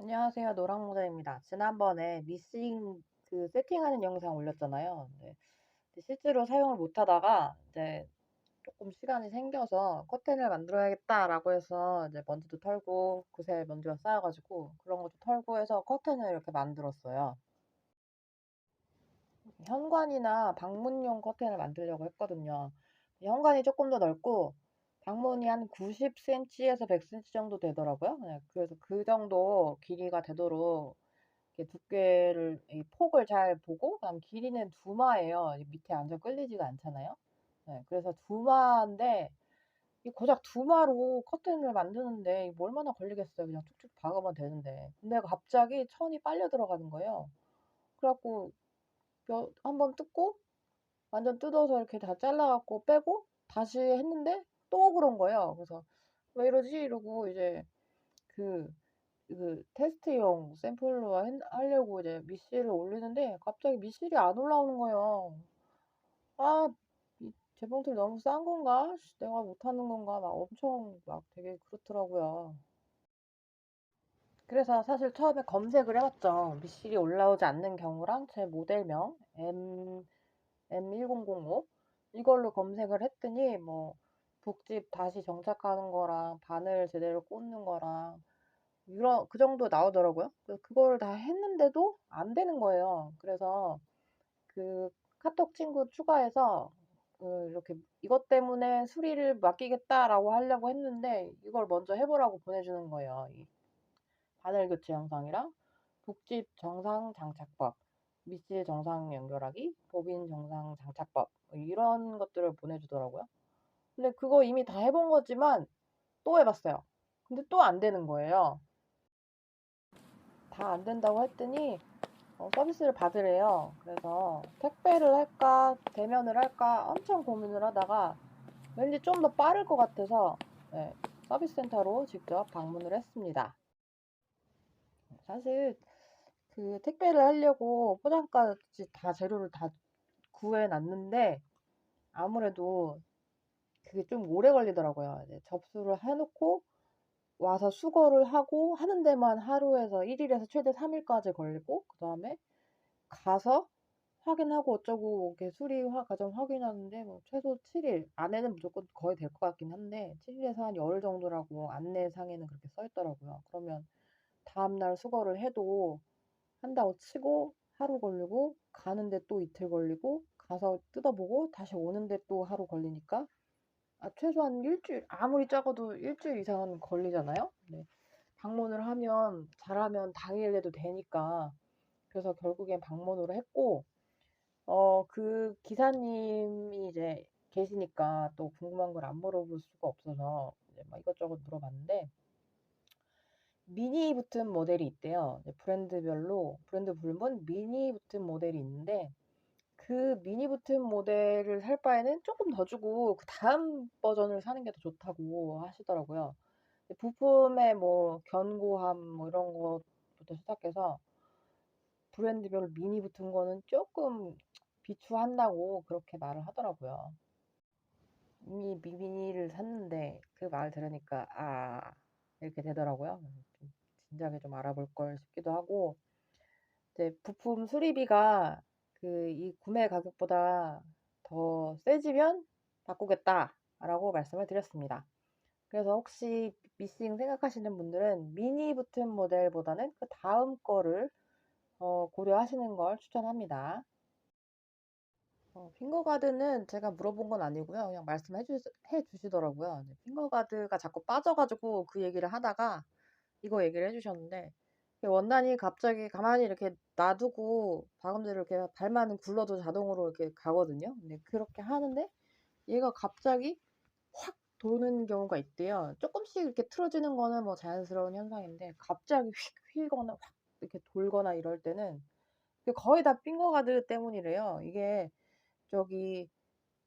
안녕하세요. 노랑모자입니다. 지난번에 미싱 그 세팅하는 영상 올렸잖아요. 네. 실제로 사용을 못 하다가 이제 조금 시간이 생겨서 커튼을 만들어야겠다라고 해서 이제 먼지도 털고 그새 먼지가 쌓여가지고 그런 것도 털고 해서 커튼을 이렇게 만들었어요. 현관이나 방문용 커튼을 만들려고 했거든요. 현관이 조금 더 넓고 방문이 한 90cm에서 100cm 정도 되더라고요. 네, 그래서 그 정도 길이가 되도록 두께를 이 폭을 잘 보고 그다음 길이는 두마예요. 밑에 완전 끌리지가 않잖아요. 네, 그래서 두마인데 이 고작 두마로 커튼을 만드는데 뭐 얼마나 걸리겠어요. 그냥 툭툭 박으면 되는데. 근데 갑자기 천이 빨려 들어가는 거예요. 그래갖고 한번 뜯고 완전 뜯어서 이렇게 다 잘라갖고 빼고 다시 했는데 또 그런 거예요. 그래서 왜 이러지? 이러고 이제 그, 그 테스트용 샘플로 하려고 이제 미실을 올리는데 갑자기 미실이 안 올라오는 거예요. 아, 이 재봉틀 너무 싼 건가? 내가 못하는 건가? 막 엄청 막 되게 그렇더라고요. 그래서 사실 처음에 검색을 해봤죠. 미실이 올라오지 않는 경우랑 제 모델명 M, M1005 이걸로 검색을 했더니 뭐 북집 다시 정착하는 거랑 바늘 제대로 꽂는 거랑 이런 그 정도 나오더라고요. 그래서 그거를 다 했는데도 안 되는 거예요. 그래서 그 카톡 친구 추가해서 그 이렇게 이것 때문에 수리를 맡기겠다라고 하려고 했는데 이걸 먼저 해보라고 보내주는 거예요. 이 바늘 교체 영상이랑 북집 정상 장착법, 미실 정상 연결하기, 보빈 정상 장착법 이런 것들을 보내주더라고요. 근데 그거 이미 다 해본 거지만 또 해봤어요. 근데 또 안 되는 거예요. 다 안 된다고 했더니 어, 서비스를 받으래요. 그래서 택배를 할까 대면을 할까 엄청 고민을 하다가 왠지 좀 더 빠를 것 같아서 네, 서비스 센터로 직접 방문을 했습니다. 사실 그 택배를 하려고 포장까지 다 재료를 다 구해 놨는데 아무래도 그게 좀 오래 걸리더라고요. 이제 접수를 해놓고 와서 수거를 하고 하는 데만 하루에서 1일에서 최대 3일까지 걸리고 그 다음에 가서 확인하고 어쩌고 이렇게 수리 과정 확인하는데 뭐 최소 7일 안에는 무조건 거의 될 것 같긴 한데 7일에서 한 열흘 정도라고 안내상에는 그렇게 써 있더라고요. 그러면 다음날 수거를 해도 한다고 치고 하루 걸리고 가는데 또 이틀 걸리고 가서 뜯어보고 다시 오는데 또 하루 걸리니까 아, 최소한 일주일, 아무리 작아도 일주일 이상은 걸리잖아요? 네. 방문을 하면, 잘하면 당일 내도 되니까. 그래서 결국엔 방문으로 했고, 어, 그 기사님이 이제 계시니까 또 궁금한 걸 안 물어볼 수가 없어서 이제 막 이것저것 물어봤는데, 미니 붙은 모델이 있대요. 브랜드별로, 브랜드 불문 미니 붙은 모델이 있는데, 그 미니 붙은 모델을 살 바에는 조금 더 주고 그 다음 버전을 사는 게 더 좋다고 하시더라고요. 부품의 뭐 견고함 뭐 이런 것부터 시작해서 브랜드별로 미니 붙은 거는 조금 비추한다고 그렇게 말을 하더라고요. 이미 미니를 샀는데 그 말 들으니까 아 이렇게 되더라고요. 좀 진작에 좀 알아볼 걸 싶기도 하고 이제 부품 수리비가 그 이 구매 가격보다 더 세지면 바꾸겠다라고 말씀을 드렸습니다. 그래서 혹시 미싱 생각하시는 분들은 미니 붙은 모델보다는 그 다음 거를 어, 고려하시는 걸 추천합니다. 어, 핑거가드는 제가 물어본 건 아니고요. 그냥 말씀해 주, 해 주시더라고요. 네, 핑거가드가 자꾸 빠져가지고 그 얘기를 하다가 이거 얘기를 해주셨는데 원단이 갑자기 가만히 이렇게 놔두고 방음대로 이렇게 발만 굴러도 자동으로 이렇게 가거든요. 근데 그렇게 하는데 얘가 갑자기 확 도는 경우가 있대요. 조금씩 이렇게 틀어지는 거는 뭐 자연스러운 현상인데 갑자기 휙 휘거나 확 이렇게 돌거나 이럴 때는 거의 다 핑거가드 때문이래요. 이게 저기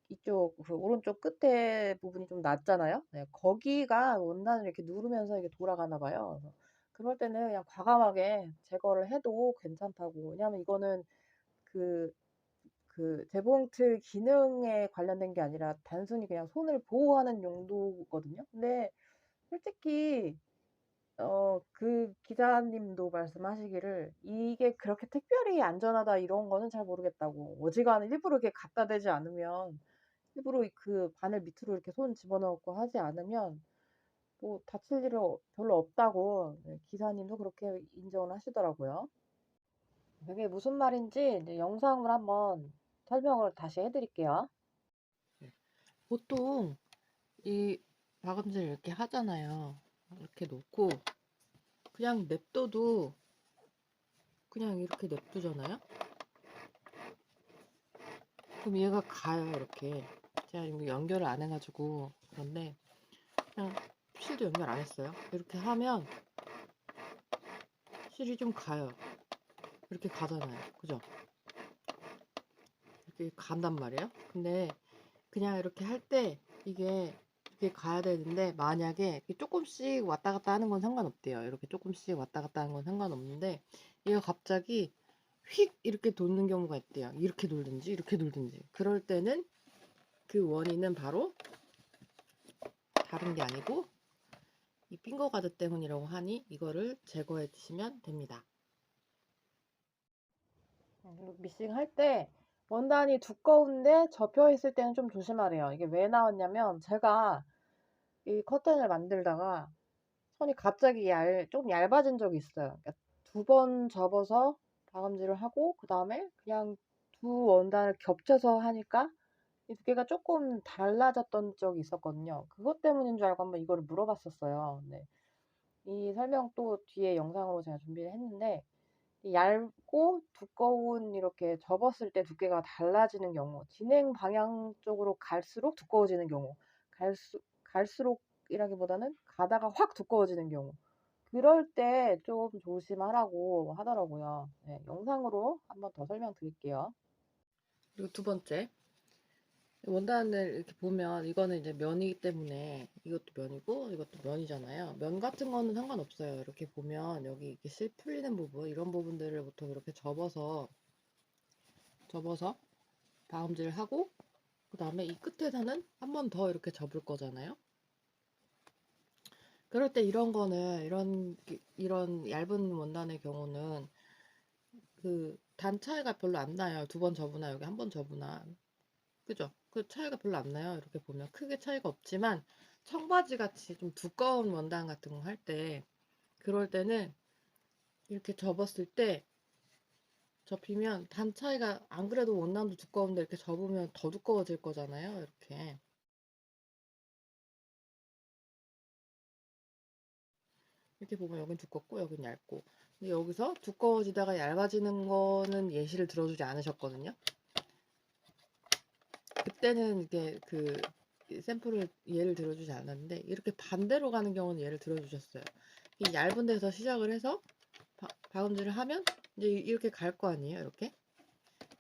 이쪽 그 오른쪽 끝에 부분이 좀 낮잖아요. 네, 거기가 원단을 이렇게 누르면서 이게 돌아가나 봐요. 그럴 때는 그냥 과감하게 제거를 해도 괜찮다고. 왜냐하면 이거는 그, 그 재봉틀 기능에 관련된 게 아니라 단순히 그냥 손을 보호하는 용도거든요. 근데 솔직히 어 그 기사님도 말씀하시기를 "이게 그렇게 특별히 안전하다 이런 거는 잘 모르겠다."고 어지간히 일부러 이렇게 갖다 대지 않으면 일부러 그 바늘 밑으로 이렇게 손 집어넣고 하지 않으면 뭐 다칠 일은 어 별로 없다고 네 기사님도 그렇게 인정을 하시더라고요. 그게 무슨 말인지 영상으로 한번 설명을 다시 해 드릴게요. 네. 보통 이 박음질 이렇게 하잖아요. 이렇게 놓고 그냥 냅둬도 그냥 이렇게 냅두잖아요. 그럼 얘가 가요 이렇게. 제가 연결을 안 해가지고 그런데 실도 연결 안 했어요. 이렇게 하면 실이 좀 가요. 이렇게 가잖아요. 그죠? 이렇게 간단 말이에요. 근데 그냥 이렇게 할 때 이게 이렇게 가야 되는데 만약에 조금씩 왔다 갔다 하는 건 상관없대요. 이렇게 조금씩 왔다 갔다 하는 건 상관없는데 얘가 갑자기 휙 이렇게 도는 경우가 있대요. 이렇게 돌든지 이렇게 돌든지. 그럴 때는 그 원인은 바로 다른 게 아니고 이 핑거 가드 때문이라고 하니 이거를 제거해 주시면 됩니다. 그리고 미싱 할 때 원단이 두꺼운데 접혀 있을 때는 좀 조심하래요. 이게 왜 나왔냐면 제가 이 커튼을 만들다가 선이 갑자기 얇, 좀 얇아진 적이 있어요. 그러니까 두번 접어서 박음질을 하고 그 다음에 그냥 두 원단을 겹쳐서 하니까 이 두께가 조금 달라졌던 적이 있었거든요. 그것 때문인 줄 알고 한번 이거를 물어봤었어요. 네. 이 설명 또 뒤에 영상으로 제가 준비를 했는데 얇고 두꺼운 이렇게 접었을 때 두께가 달라지는 경우 진행 방향 쪽으로 갈수록 두꺼워지는 경우 갈수, 갈수록이라기보다는 가다가 확 두꺼워지는 경우 그럴 때 좀 조심하라고 하더라고요. 네, 영상으로 한번 더 설명드릴게요. 그리고 두 번째 원단을 이렇게 보면 이거는 이제 면이기 때문에 이것도 면이고 이것도 면이잖아요. 면 같은 거는 상관없어요. 이렇게 보면 여기 이렇게 실 풀리는 부분 이런 부분들을 보통 이렇게 접어서 접어서 다음질을 하고 그 다음에 이 끝에서는 한 번 더 이렇게 접을 거잖아요. 그럴 때 이런 거는 이런 이런 얇은 원단의 경우는 그 단 차이가 별로 안 나요. 두 번 접으나 여기 한 번 접으나 그죠? 그 차이가 별로 안 나요. 이렇게 보면 크게 차이가 없지만 청바지 같이 좀 두꺼운 원단 같은 거 할 때 그럴 때는 이렇게 접었을 때 접히면 단 차이가 안 그래도 원단도 두꺼운데 이렇게 접으면 더 두꺼워질 거잖아요. 이렇게 이렇게 보면 여긴 두껍고 여긴 얇고 근데 여기서 두꺼워지다가 얇아지는 거는 예시를 들어주지 않으셨거든요. 그때는 이게 그 샘플을 예를 들어주지 않았는데 이렇게 반대로 가는 경우는 예를 들어주셨어요. 이 얇은 데서 시작을 해서 바, 박음질을 하면 이제 이렇게 갈 거 아니에요. 이렇게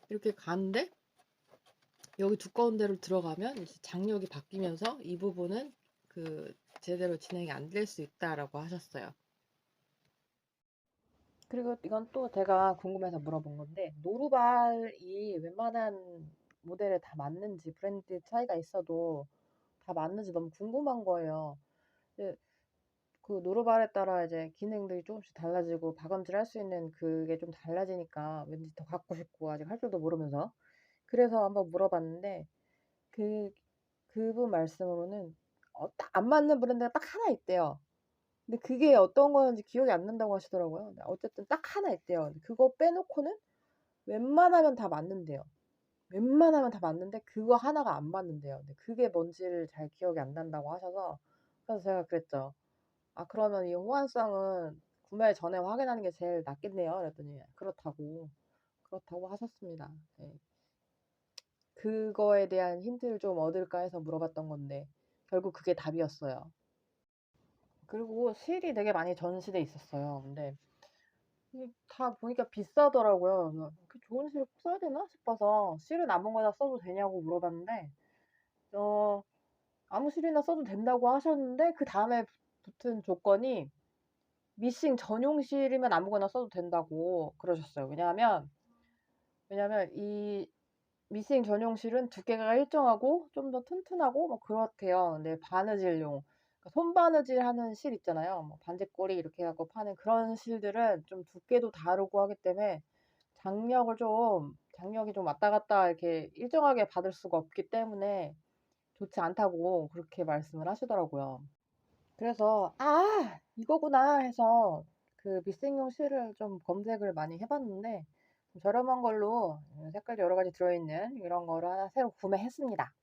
이렇게 가는데 여기 두꺼운 데로 들어가면 장력이 바뀌면서 이 부분은 그 제대로 진행이 안 될 수 있다라고 하셨어요. 그리고 이건 또 제가 궁금해서 물어본 건데 노루발이 웬만한 모델에 다 맞는지 브랜드 차이가 있어도 다 맞는지 너무 궁금한 거예요. 그 노루발에 따라 이제 기능들이 조금씩 달라지고 박음질 할 수 있는 그게 좀 달라지니까 왠지 더 갖고 싶고 아직 할 줄도 모르면서 그래서 한번 물어봤는데 그 그분 말씀으로는 어, 딱 안 맞는 브랜드가 딱 하나 있대요. 근데 그게 어떤 거였는지 기억이 안 난다고 하시더라고요. 어쨌든 딱 하나 있대요. 그거 빼놓고는 웬만하면 다 맞는데요. 웬만하면 다 맞는데 그거 하나가 안 맞는데요. 근데 그게 뭔지를 잘 기억이 안 난다고 하셔서 그래서 제가 그랬죠. 아 그러면 이 호환성은 구매 전에 확인하는 게 제일 낫겠네요. 그랬더니 그렇다고 그렇다고 하셨습니다. 네. 그거에 대한 힌트를 좀 얻을까 해서 물어봤던 건데 결국 그게 답이었어요. 그리고 실이 되게 많이 전시돼 있었어요. 근데 다 보니까 비싸더라고요. 그 좋은 실꼭 써야 되나 싶어서 실은 아무 거나 써도 되냐고 물어봤는데 어 아무 실이나 써도 된다고 하셨는데 그 다음에 붙은 조건이 미싱 전용 실이면 아무거나 써도 된다고 그러셨어요. 왜냐하면 왜냐하면 이 미싱 전용 실은 두께가 일정하고 좀 더 튼튼하고 뭐 그렇대요. 근데 바느질용 손바느질 하는 실 있잖아요. 뭐 반지꼬리 이렇게 해 갖고 파는 그런 실들은 좀 두께도 다르고 하기 때문에 장력을 좀 장력이 좀 왔다 갔다 이렇게 일정하게 받을 수가 없기 때문에 좋지 않다고 그렇게 말씀을 하시더라고요. 그래서 '아 이거구나.' 해서 그 미싱용 실을 좀 검색을 많이 해 봤는데 좀 저렴한 걸로 음 색깔도 여러 가지 들어 있는 이런 거를 하나 새로 구매했습니다.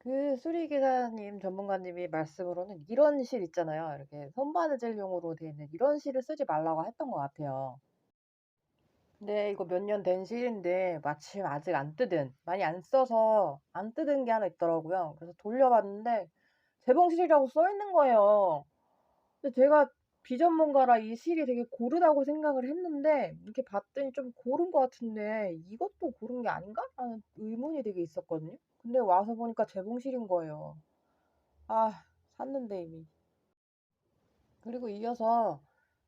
그 수리기사님 전문가님이 말씀으로는 이런 실 있잖아요. 이렇게 손바느질용으로 돼 있는 이런 실을 쓰지 말라고 했던 것 같아요. 근데 이거 몇 년 된 실인데 마침 아직 안 뜯은 많이 안 써서 안 뜯은 게 하나 있더라고요. 그래서 돌려봤는데 재봉실이라고 써 있는 거예요. 근데 제가 비전문가라 이 실이 되게 고르다고 생각을 했는데 이렇게 봤더니 좀 고른 것 같은데 '이것도 고른 게 아닌가?'라는 의문이 되게 있었거든요. 근데 와서 보니까 재봉실인 거예요. 아 샀는데 이미. 그리고 이어서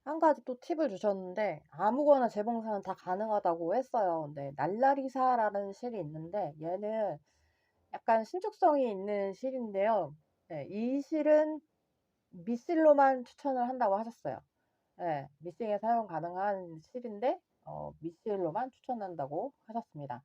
한 가지 또 팁을 주셨는데 아무거나 재봉사는 다 가능하다고 했어요. 근데 날라리사라는 실이 있는데 얘는 약간 신축성이 있는 실인데요. 네, 이 실은 미실로만 추천을 한다고 하셨어요. 예. 미싱에 사용 가능한 실인데 어 미실로만 추천한다고 하셨습니다.